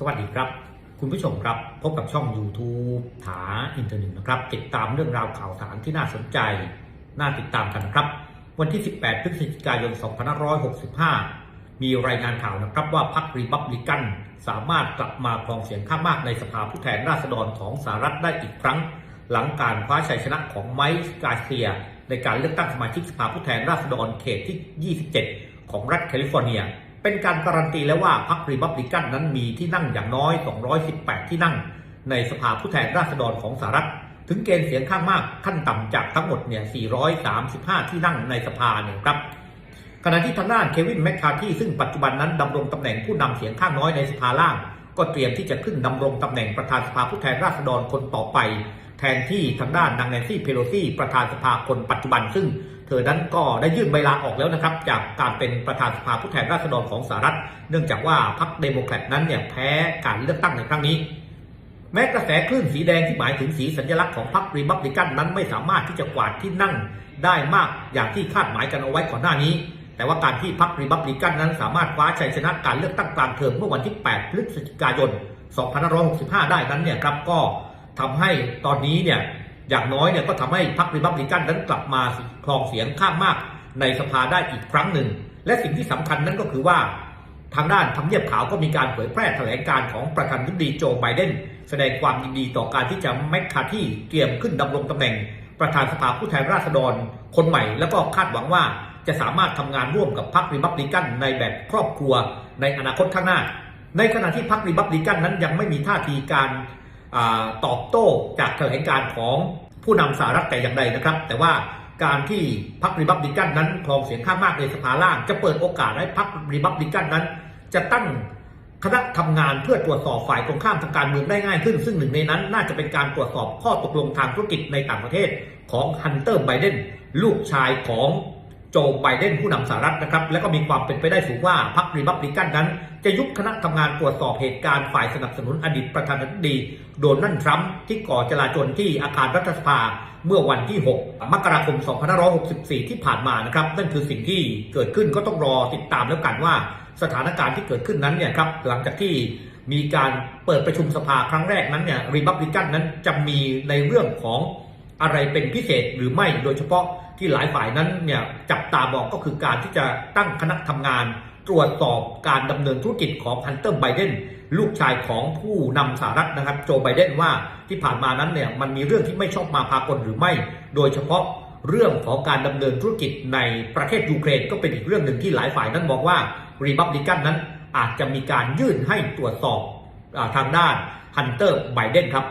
สวัสดีครับ คุณผู้ชมครับพบกับช่อง YouTube ถาอินเทอร์เน็ตนะครับ ติดตามเรื่องราวข่าวสารที่น่าสนใจ น่าติดตามกันนะครับ วันที่ 18 พฤศจิกายน 2565 มีรายงานข่าวนะครับว่าพรรครีพับลิกันสามารถกลับมาครองเสียงข้างมากในสภาผู้แทนราษฎรของสหรัฐได้อีกครั้ง หลังการคว้าชัยชนะของไมค์กาเซีย ในการเลือกตั้งสมาชิกสภาผู้แทนราษฎรเขตที่ 27 ของรัฐแคลิฟอร์เนีย เป็นการการันตีแล้วว่าพรรครีพับลิกันนั้นมีที่นั่งอย่างน้อย 218 ที่นั่ง ในสภาผู้แทนราษฎรของสหรัฐ ถึงเกณฑ์เสียงข้างมากขั้นต่ำจากทั้งหมดเนี่ย 435 ที่นั่งในสภาเนี่ยครับขณะที่ทางด้านเควินแมคคาที่ซึ่งปัจจุบันนั้นดำรงตำแหน่งผู้นำเสียงข้างน้อยในสภาล่าง ก็เตรียมที่จะขึ้นดำรงตำแหน่งประธานสภาผู้แทนราษฎรคนต่อไป แทนที่ทางด้านนางแนนซี่เพโลซี่ประธานสภาคนปัจจุบันซึ่ง เธอนั้นก็ได้ยื่นใบลาออกแล้วนะครับ จากการเป็นประธานสภาผู้แทนราษฎรของสหรัฐ เนื่องจากว่าพรรคเดโมแครตนั้นเนี่ยแพ้การเลือกตั้งในครั้งนี้ แม้กระแสคลื่นสีแดงที่หมายถึงสีสัญลักษณ์ของพรรครีพับลิกันนั้นไม่สามารถที่จะกวาดที่นั่งได้มากอย่างที่คาดหมายกันเอาไว้ก่อนหน้านี้ แต่ว่าการที่พรรครีพับลิกันนั้นสามารถคว้าชัยชนะการเลือกตั้งกลางเทอมเมื่อวันที่ 8 พฤศจิกายน 2565 ได้นั้นเนี่ยครับก็ทำให้ตอนนี้เนี่ย อย่างน้อยเนี่ยก็ทำให้พรรครีพับลิกันนั้นกลับมาครองเสียงข้างมากในสภาได้อีกครั้งหนึ่ง และสิ่งที่สำคัญนั้นก็คือว่าทางด้านทำเนียบขาวก็มีการเผยแพร่แถลงการของประธานาธิบดีโจไบเดนแสดงความยินดีต่อการที่จะแมคคาที่เตรียมขึ้นดำรงตำแหน่ง ประธานสภาผู้แทนราษฎร คนใหม่ แล้วก็คาดหวังว่าจะสามารถทำงานร่วมกับพรรคริพับลิกันในแบบครอบครัวในอนาคตข้างหน้า ในขณะที่พรรคริพับลิกันนั้นยังไม่มีท่าทีการ ตอบโต้จากแถลงการของผู้นำสหรัฐแต่อย่างใดนะครับ แต่ว่าการที่พรรคริพับลิกันนั้นครองเสียงข้างมากในสภาล่าง จะเปิดโอกาสให้พรรคริพับลิกันนั้น จะตั้งคณะทำงานเพื่อตรวจสอบฝ่ายตรงข้ามทางการเมืองได้ง่ายขึ้น ซึ่งหนึ่งในนั้นน่าจะเป็นการตรวจสอบข้อตกลงทางธุรกิจในต่างประเทศของฮันเตอร์ไบเดนลูกชายของ โจไบเดนผู้นำสหรัฐนะครับ และก็มีความเป็นไปได้สูงว่าพรรครีพับลิกันนั้น จะยุบคณะทำงานตรวจสอบเหตุการณ์ฝ่ายสนับสนุนอดีตประธานาธิบดี โดนัลด์ทรัมป์ที่ก่อจลาจลที่อาคารรัฐสภาเมื่อวันที่ 6 มกราคม 2564 ที่ผ่านมานะครับ นั่นคือสิ่งที่เกิดขึ้นก็ต้องรอติดตามแล้วกันว่า สถานการณ์ที่เกิดขึ้นนั้นเนี่ยครับหลังจากที่มีการเปิดประชุมสภาครั้งแรกนั้นเนี่ยรีพับลิกันนั้นจะมีในเรื่องของอะไรเป็นพิเศษหรือไม่โดยเฉพาะ ที่หลายฝ่ายนั้นเนี่ยจับตามองก็คือการที่จะตั้งคณะทำงาน ตรวจสอบการดำเนินธุรกิจของฮันเตอร์ไบเดนลูกชายของผู้นำสหรัฐนะครับโจไบเดนว่าที่ผ่านมานั้นเนี่ยมันมีเรื่องที่ไม่ชอบมาพากลหรือไม่ โดยเฉพาะเรื่องของการดำเนินธุรกิจในประเทศยูเครนก็เป็นอีกเรื่องหนึ่งที่หลายฝ่ายนั้นมองว่ารีพับลิกันนั้นอาจจะมีการยื่นให้ตรวจสอบอทางด้านฮันเตอร์ไบเดนครับ